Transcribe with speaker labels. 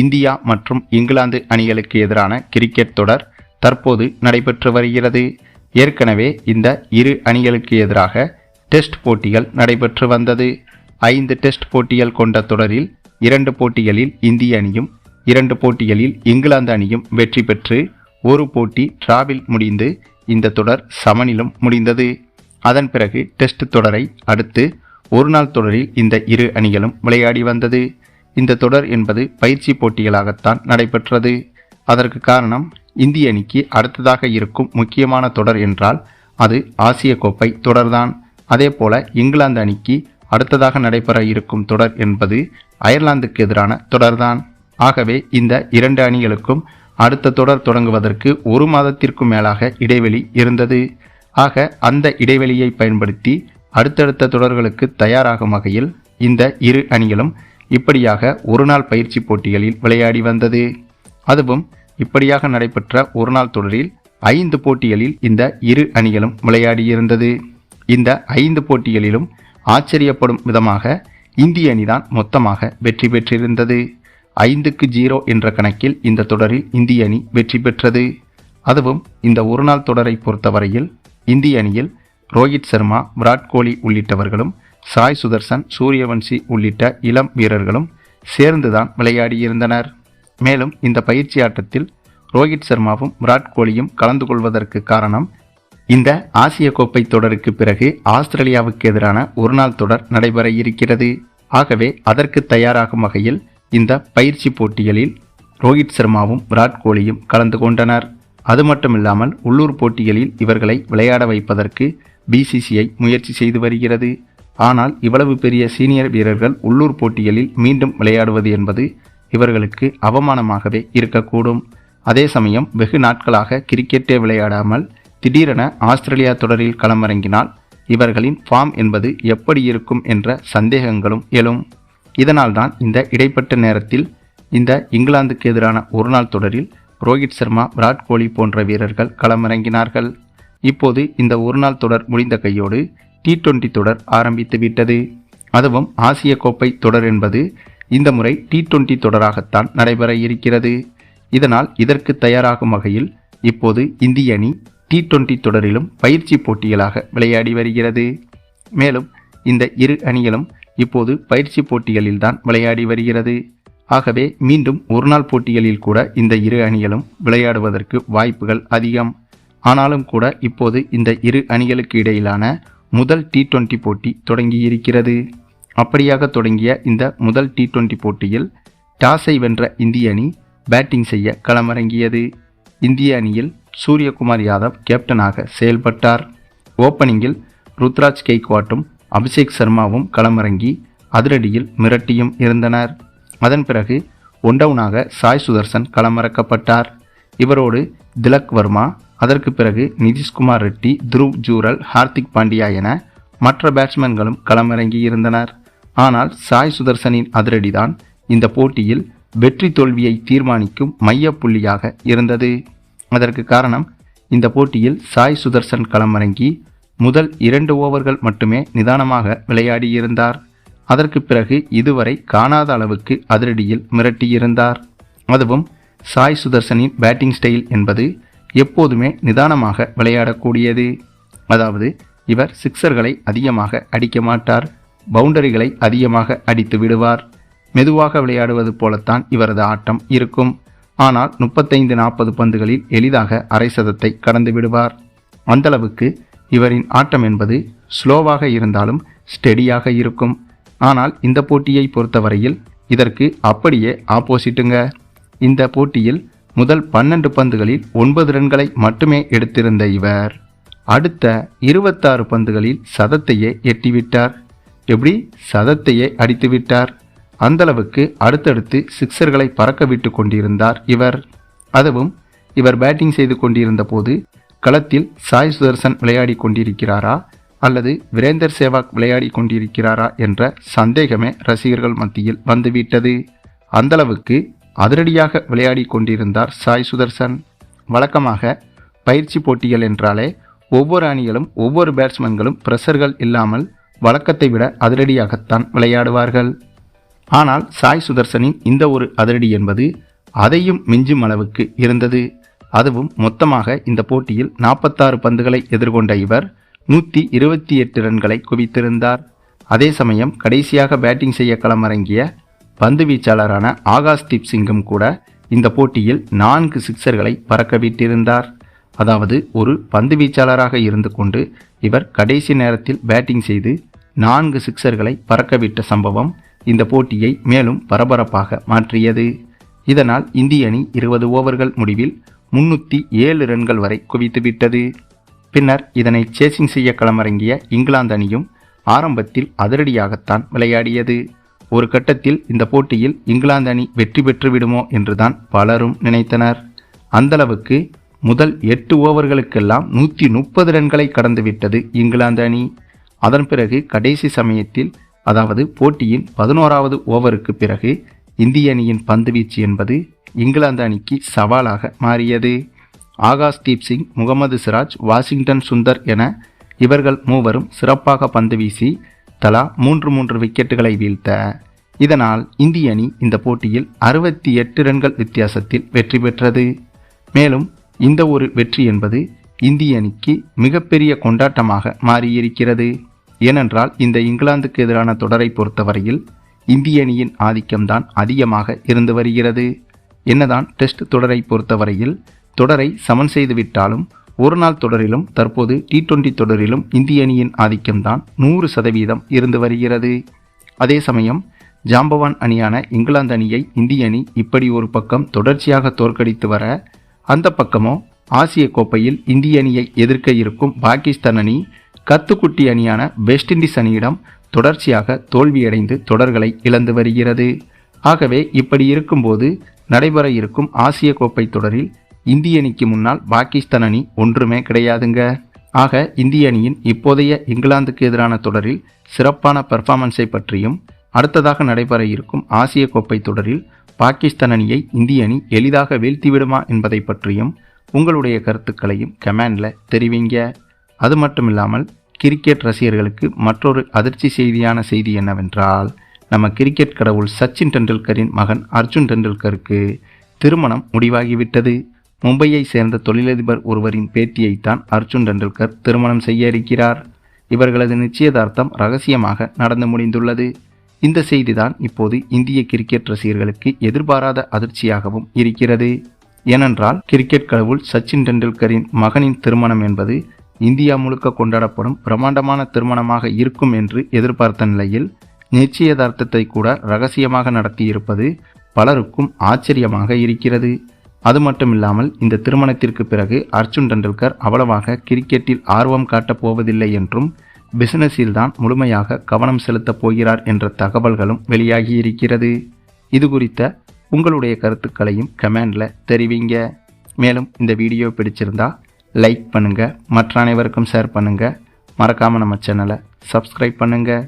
Speaker 1: India மற்றும் இங்கிலாந்து அணிகளுக்கு எதிரான கிரிக்கெட் தொடர் தற்போது நடைபெற்று வருகிறது. ஏற்கனவே இந்த இரு அணிகளுக்கு எதிராக டெஸ்ட் போட்டிகள் நடைபெற்று வந்தது. ஐந்து டெஸ்ட் போட்டிகள் கொண்ட தொடரில் இரண்டு போட்டிகளில் இந்திய அணியும் இரண்டு போட்டிகளில் இங்கிலாந்து அணியும் வெற்றி பெற்று ஒரு போட்டி டிராவில் முடிந்து இந்த தொடர் சமனிலும் முடிந்தது. அதன் பிறகு டெஸ்ட் தொடரை அடுத்து ஒருநாள் தொடரில் இந்த இரு அணிகளும் விளையாடி வந்தது. இந்த தொடர் என்பது பயிற்சி போட்டிகளாகத்தான் நடைபெற்றது. அதற்கு காரணம் இந்திய அணிக்கு அடுத்ததாக இருக்கும் முக்கியமான தொடர் என்றால் அது ஆசிய கோப்பை தொடர்தான். அதேபோல இங்கிலாந்து அணிக்கு அடுத்ததாக நடைபெற இருக்கும் தொடர் என்பது அயர்லாந்துக்கு எதிரான தொடர்தான். ஆகவே இந்த இரண்டு அணிகளுக்கும் அடுத்த தொடர் தொடங்குவதற்கு ஒரு மாதத்திற்கும் மேலாக இடைவெளி இருந்தது. ஆக அந்த இடைவெளியை பயன்படுத்தி அடுத்தடுத்த தொடர்களுக்கு தயாராகும் வகையில் இந்த இரு அணிகளும் இப்படியாக ஒருநாள் பயிற்சி போட்டிகளில் விளையாடி வந்தது. அதுவும் இப்படியாக நடைபெற்ற ஒருநாள் தொடரில் ஐந்து போட்டிகளில் இந்த இரு அணிகளும் விளையாடியிருந்தது. இந்த ஐந்து போட்டிகளிலும் ஆச்சரியப்படும் விதமாக இந்திய அணிதான் மொத்தமாக வெற்றி பெற்றிருந்தது. ஐந்துக்கு ஜீரோ என்ற கணக்கில் இந்த தொடரில் இந்திய அணி வெற்றி பெற்றது. அதுவும் இந்த ஒருநாள் தொடரை பொறுத்தவரையில் இந்திய அணியில் ரோஹித் சர்மா விராட் கோலி உள்ளிட்டவர்களும் சாய் சுதர்சன் சூரியவன்சி உள்ளிட்ட இளம் வீரர்களும் சேர்ந்துதான் விளையாடியிருந்தனர். மேலும் இந்த பயிற்சி ஆட்டத்தில் ரோஹித் சர்மாவும் விராட் கோலியும் கலந்து கொள்வதற்கு காரணம் இந்த ஆசிய கோப்பை தொடருக்கு பிறகு ஆஸ்திரேலியாவுக்கு எதிரான ஒருநாள் தொடர் நடைபெற இருக்கிறது. ஆகவே அதற்கு தயாராகும் வகையில் இந்த பயிற்சி போட்டிகளில் ரோஹித் சர்மாவும் விராட் கோலியும் கலந்து கொண்டனர். அது மட்டுமில்லாமல் உள்ளூர் போட்டிகளில் இவர்களை விளையாட வைப்பதற்கு பிசிசிஐ முயற்சி செய்து வருகிறது. ஆனால் இவ்வளவு பெரிய சீனியர் வீரர்கள் உள்ளூர் போட்டிகளில் மீண்டும் விளையாடுவது என்பது இவர்களுக்கு அவமானமாகவே இருக்கக்கூடும். அதே சமயம் வெகு நாட்களாக கிரிக்கெட்டே விளையாடாமல் திடீரென ஆஸ்திரேலியா தொடரில் களமிறங்கினால் இவர்களின் ஃபார்ம் என்பது எப்படி இருக்கும் என்ற சந்தேகங்களும் எழும். இதனால்தான் இந்த இடைப்பட்ட நேரத்தில் இந்த இங்கிலாந்துக்கு எதிரான ஒருநாள் தொடரில் ரோஹித் சர்மா விராட் கோலி போன்ற வீரர்கள் களமிறங்கினார்கள். இப்போது இந்த ஒருநாள் தொடர் முடிந்த கையோடு டி டுவெண்டி தொடர் ஆரம்பித்து விட்டது. அதுவும் ஆசிய கோப்பை தொடர் என்பது இந்த முறை டி டுவெண்டி தொடராகத்தான் நடைபெற இருக்கிறது. இதனால் இதற்கு தயாராகும் வகையில் இப்போது இந்திய அணி டி டுவெண்டி தொடரிலும் பயிற்சி போட்டிகளாக விளையாடி வருகிறது. மேலும் இந்த இரு அணிகளும் இப்போது பயிற்சி போட்டிகளில்தான் விளையாடி வருகிறது. ஆகவே மீண்டும் ஒருநாள் போட்டிகளில் கூட இந்த இரு அணிகளும் விளையாடுவதற்கு வாய்ப்புகள் அதிகம். ஆனாலும் கூட இப்போது இந்த இரு அணிகளுக்கு இடையிலான முதல் டி டுவெண்டி போட்டி தொடங்கியிருக்கிறது. அப்படியாக தொடங்கிய இந்த முதல் டி டுவெண்டி போட்டியில் டாஸை வென்ற இந்திய அணி பேட்டிங் செய்ய களமிறங்கியது. இந்திய அணியில் சூரியகுமார் யாதவ் கேப்டனாக செயல்பட்டார். ஓப்பனிங்கில் ருத்ராஜ் கெய்க்வாட்டும் அபிஷேக் சர்மாவும் களமிறங்கி அதிரடியில் மிரட்டியும் இருந்தனர். அதன் பிறகு ஒன்டவுனாக சாய் சுதர்சன் களமிறக்கப்பட்டார். இவரோடு திலக் வர்மா அதற்கு பிறகு நிதிஷ்குமார் ரெட்டி துருவ் ஜூரல் ஹார்திக் பாண்டியா என மற்ற பேட்ஸ்மேன்களும் களமிறங்கி இருந்தனர். ஆனால் சாய் சுதர்சனின் அதிரடிதான் இந்த போட்டியில் வெற்றி தோல்வியை தீர்மானிக்கும் மைய புள்ளியாக இருந்தது. அதற்கு காரணம் இந்த போட்டியில் சாய் சுதர்சன் களமிறங்கி முதல் இரண்டு ஓவர்கள் மட்டுமே நிதானமாக விளையாடியிருந்தார். அதற்கு பிறகு இதுவரை காணாத அளவுக்கு அதிரடியில் மிரட்டியிருந்தார். அதுவும் சாய் சுதர்சனின் பேட்டிங் ஸ்டைல் என்பது எப்போதுமே நிதானமாக விளையாடக்கூடியது. அதாவது இவர் சிக்சர்களை அதிகமாக அடிக்க மாட்டார். பவுண்டரிகளை அதிகமாக அடித்து விடுவார். மெதுவாக விளையாடுவது போலத்தான் இவரது ஆட்டம் இருக்கும். ஆனால் முப்பத்தைந்து நாற்பது பந்துகளில் எளிதாக அரை சதத்தை கடந்து விடுவார். அந்தளவுக்கு இவரின் ஆட்டம் என்பது ஸ்லோவாக இருந்தாலும் ஸ்டெடியாக இருக்கும். ஆனால் இந்த போட்டியை பொறுத்தவரையில் இதற்கு அப்படியே ஆப்போசிட்டுங்க. இந்த போட்டியில் முதல் பன்னெண்டு பந்துகளில் ஒன்பது ரன்களை மட்டுமே எடுத்திருந்த இவர். அடுத்த இருபத்தாறு பந்துகளில் சதத்தையே எட்டிவிட்டார். எப்படி? சதத்தையே அடித்துவிட்டார். அந்தளவுக்கு அடுத்தடுத்து சிக்சர்களை பறக்க விட்டு கொண்டிருந்தார் இவர். அதுவும் இவர் பேட்டிங் செய்து கொண்டிருந்த போது களத்தில் சாய் சுதர்சன் விளையாடி கொண்டிருக்கிறாரா? அல்லது வீரேந்தர் சேவாக் விளையாடி கொண்டிருக்கிறாரா? என்ற சந்தேகமே ரசிகர்கள் மத்தியில் வந்துவிட்டது. அந்தளவுக்கு அதிரடியாக விளையாடி கொண்டிருந்தார் சாய் சுதர்சன். வழக்கமாக பயிற்சி போட்டிகள் என்றாலே ஒவ்வொரு அணிகளும் ஒவ்வொரு பேட்ஸ்மேன்களும் பிரஷர்கள் இல்லாமல் வழக்கத்தை விட அதிரடியாகத்தான் விளையாடுவார்கள். ஆனால் சாய் சுதர்சனின் இந்த ஒரு அதிரடி என்பது அதையும் மிஞ்சும் அளவுக்கு இருந்தது. அதுவும் மொத்தமாக இந்த போட்டியில் நாற்பத்தாறு பந்துகளை எதிர்கொண்ட இவர் நூற்றி இருபத்தி எட்டு ரன்களை குவித்திருந்தார். அதே சமயம் கடைசியாக பேட்டிங் செய்ய களமிறங்கிய பந்து வீச்சாளரான ஆகாஷ்தீப் சிங்கும் கூட இந்த போட்டியில் நான்கு சிக்சர்களை பறக்கவிட்டிருந்தார் அதாவது ஒரு பந்து வீச்சாளராக இருந்து கொண்டு இவர் கடைசி நேரத்தில் பேட்டிங் செய்து நான்கு சிக்சர்களை பறக்கவிட்ட சம்பவம் இந்த போட்டியை மேலும் பரபரப்பாக மாற்றியது. இதனால் இந்திய அணி இருபது ஓவர்கள் முடிவில் முன்னூற்றி ஏழு ரன்கள் வரை குவித்துவிட்டது பின்னர் இதனை சேசிங் செய்ய களமிறங்கிய இங்கிலாந்து அணியும் ஆரம்பத்தில் அதிரடியாகத்தான் விளையாடியது. ஒரு கட்டத்தில் இந்த போட்டியில் இங்கிலாந்து அணி வெற்றி பெற்றுவிடுமோ என்றுதான் பலரும் நினைத்தனர். அந்தளவுக்கு முதல் எட்டு ஓவர்களுக்கெல்லாம் நூற்றி முப்பது ரன்களை கடந்துவிட்டது இங்கிலாந்து அணி. அதன் பிறகு கடைசி சமயத்தில் அதாவது போட்டியின் பதினோராவது ஓவருக்கு பிறகு இந்திய அணியின் பந்துவீச்சு என்பது இங்கிலாந்து அணிக்கு சவாலாக மாறியது. ஆகாஷ்தீப் சிங் முகமது சிராஜ் வாஷிங்டன் சுந்தர் என இவர்கள் மூவரும் சிறப்பாக பந்து வீசி தலா மூன்று மூன்று விக்கெட்டுகளை வீழ்த்த. இதனால் இந்திய அணி இந்த போட்டியில் அறுபத்தி எட்டு ரன்கள் வித்தியாசத்தில் வெற்றி பெற்றது. மேலும் இந்த ஒரு வெற்றி என்பது இந்திய அணிக்கு மிகப்பெரிய கொண்டாட்டமாக மாறியிருக்கிறது. ஏனென்றால் இந்த இங்கிலாந்துக்கு எதிரான தொடரை பொறுத்தவரையில் இந்திய அணியின் ஆதிக்கம்தான் அதிகமாக இருந்து வருகிறது. என்னதான் டெஸ்ட் தொடரை பொறுத்தவரையில் தொடரை சமன் செய்துவிட்டாலும் ஒருநாள் ஒரு நாள் தொடரிலும் தற்போது டி டுவெண்டி தொடரிலும் இந்திய அணியின் ஆதிக்கம்தான் நூறு சதவீதம் இருந்து வருகிறது. அதே சமயம் ஜாம்பவான் அணியான இங்கிலாந்து அணியை இந்திய அணி இப்படி ஒரு பக்கம் தொடர்ச்சியாக தோற்கடித்து வர அந்த பக்கமோ ஆசிய கோப்பையில் இந்திய அணியை எதிர்க்க இருக்கும் பாகிஸ்தான் அணி கத்துக்குட்டி அணியான வெஸ்ட் இண்டீஸ் அணியிடம் தொடர்ச்சியாக தோல்வியடைந்து தொடர்களை இழந்து வருகிறது. ஆகவே இப்படி இருக்கும்போது நடைபெற இருக்கும் ஆசிய கோப்பை தொடரில் இந்திய அணிக்கு முன்னால் பாகிஸ்தான் அணி ஒன்றுமே கிடையாதுங்க. ஆக இந்திய அணியின் இப்போதைய இங்கிலாந்துக்கு எதிரான தொடரில் சிறப்பான பெர்ஃபார்மன்ஸை பற்றியும் அடுத்ததாக நடைபெற இருக்கும் ஆசிய கோப்பை தொடரில் பாகிஸ்தான் அணியை இந்திய அணி எளிதாக வீழ்த்திவிடுமா என்பதை பற்றியும் உங்களுடைய கருத்துக்களையும் கமெண்டில் தெரிவிங்க. அது மட்டும் இல்லாமல் கிரிக்கெட் ரசிகர்களுக்கு மற்றொரு அதிர்ச்சி செய்தியான செய்தி என்னவென்றால் நம்ம கிரிக்கெட் கடவுள் சச்சின் டெண்டுல்கரின் மகன் அர்ஜுன் டெண்டுல்கருக்கு திருமணம் முடிவாகிவிட்டது. மும்பையை சேர்ந்த தொழிலதிபர் ஒருவரின் பேட்டியைத்தான் அர்ஜுன் டெண்டுல்கர் திருமணம் செய்ய இருக்கிறார். இவர்களது நிச்சயதார்த்தம் ரகசியமாக நடந்து முடிந்துள்ளது. இந்த செய்திதான் இப்போது இந்திய கிரிக்கெட் ரசிகர்களுக்கு எதிர்பாராத அதிர்ச்சியாகவும் இருக்கிறது. ஏனென்றால் கிரிக்கெட் கடவுள் சச்சின் டெண்டுல்கரின் மகனின் திருமணம் என்பது இந்தியா முழுக்க கொண்டாடப்படும் பிரம்மாண்டமான திருமணமாக இருக்கும் என்று எதிர்பார்த்த நிலையில் நிச்சயதார்த்தத்தை கூட ரகசியமாக நடத்தியிருப்பது பலருக்கும் ஆச்சரியமாக இருக்கிறது. அது மட்டும் இல்லாமல் இந்த திருமணத்திற்கு பிறகு அர்ஜுன் டெண்டுல்கர் அவ்வளவாக கிரிக்கெட்டில் ஆர்வம் காட்டப் போவதில்லை என்றும் பிசினஸில் தான் முழுமையாக கவனம் செலுத்தப் போகிறார் என்ற தகவல்களும் வெளியாகியிருக்கிறது. இது குறித்த உங்களுடைய கருத்துக்களையும் கமெண்டில் தெரிவிங்க. மேலும் இந்த வீடியோ பிடிச்சிருந்தா லைக் பண்ணுங்கள் மற்ற அனைவருக்கும் ஷேர் பண்ணுங்கள் மறக்காமல் நம்ம சேனலை சப்ஸ்கிரைப் பண்ணுங்கள்